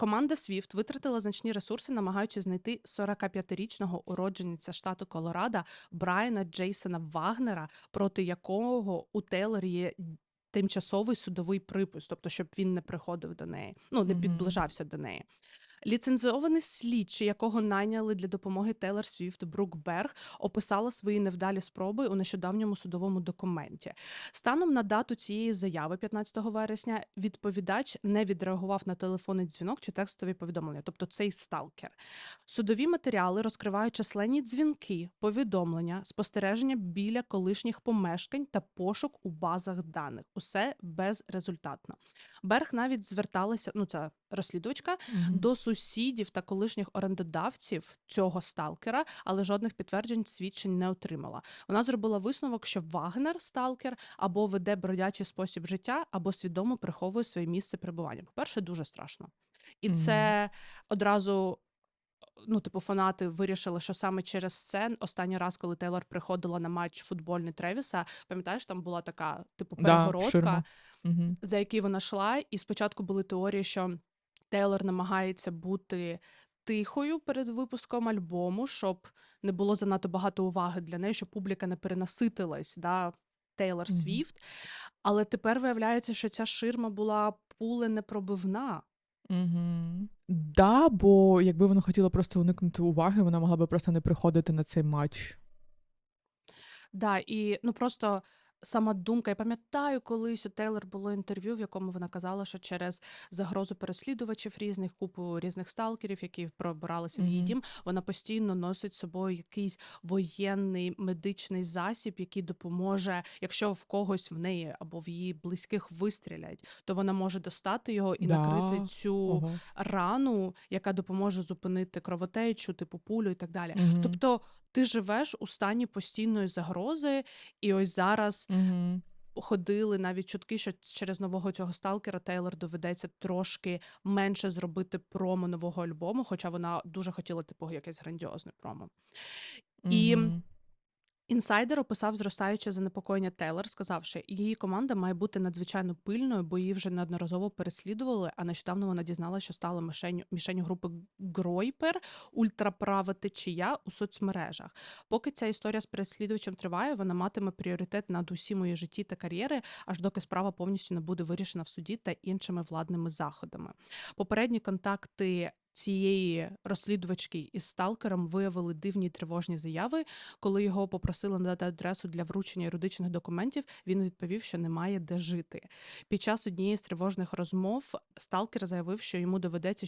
Команда SWIFT витратила значні ресурси, намагаючись знайти 45-річного уродженця штату Колорадо Брайана Джейсона Вагнера, проти якого у Тейлор є тимчасовий судовий припис, тобто щоб він не приходив до неї, ну не Мгм. підближався до неї. Ліцензований слідчий, якого найняли для допомоги Тейлор Свіфт Брук Берг, описала свої невдалі спроби у нещодавньому судовому документі. Станом на дату цієї заяви, 15 вересня, відповідач не відреагував на телефонний дзвінок чи текстові повідомлення, тобто цей сталкер. Судові матеріали розкривають численні дзвінки, повідомлення, спостереження біля колишніх помешкань та пошук у базах даних. Усе безрезультатно. Берг навіть зверталася, ну це розслідувачка, Мгм. до сусідів та колишніх орендодавців цього сталкера, але жодних підтверджень свідчень не отримала. Вона зробила висновок, що Вагнер сталкер або веде бродячий спосіб життя, або свідомо приховує своє місце перебування. По-перше, дуже страшно. І Мгм. це одразу. Ну, типу, фанати вирішили, що саме через це останній раз, коли Тейлор приходила на матч футбольний Тревіса, пам'ятаєш, там була така, типу, перегородка. Мгм. за який вона йшла, і спочатку були теорії, що Тейлор намагається бути тихою перед випуском альбому, щоб не було занадто багато уваги для неї, щоб публіка не перенаситилась, да, Тейлор. Свіфт. Але тепер виявляється, що ця ширма була пуленепробивна. Мгм. Да, бо якби вона хотіла просто уникнути уваги, вона могла би просто не приходити на цей матч. Да, і ну просто сама думка. Я пам'ятаю, колись у Тейлор було інтерв'ю, в якому вона казала, що через загрозу переслідувачів різних, купу різних сталкерів, які пробиралися в її Мгм. дім, вона постійно носить з собою якийсь воєнний медичний засіб, який допоможе, якщо в когось в неї або в її близьких вистрілять, то вона може достати його і накрити Да. цю Ого. рану, яка допоможе зупинити кровотечу, типу пулю і так далі. Мгм. Тобто ти живеш у стані постійної загрози, і ось зараз Угу. ходили навіть чутки, що через нового цього сталкера Тейлор доведеться трошки менше зробити промо нового альбому, хоча вона дуже хотіла, типу, якесь грандіозне промо. І Мгм. Інсайдер описав зростаюче занепокоєння Тейлор, сказавши, її команда має бути надзвичайно пильною, бо її вже неодноразово переслідували. А нещодавно вона дізналася, що стала мішенью мішенью групи Гройпер, ультраправа течія у соцмережах. Поки ця історія з переслідувачем триває, вона матиме пріоритет над усім у її житті та кар'єри, аж доки справа повністю не буде вирішена в суді та іншими владними заходами. Попередні контакти. Цієї розслідувачки із сталкером виявили дивні тривожні заяви. Коли його попросили надати адресу для вручення юридичних документів, він відповів, що немає де жити. Під час однієї з тривожних розмов сталкер заявив, що йому доведеться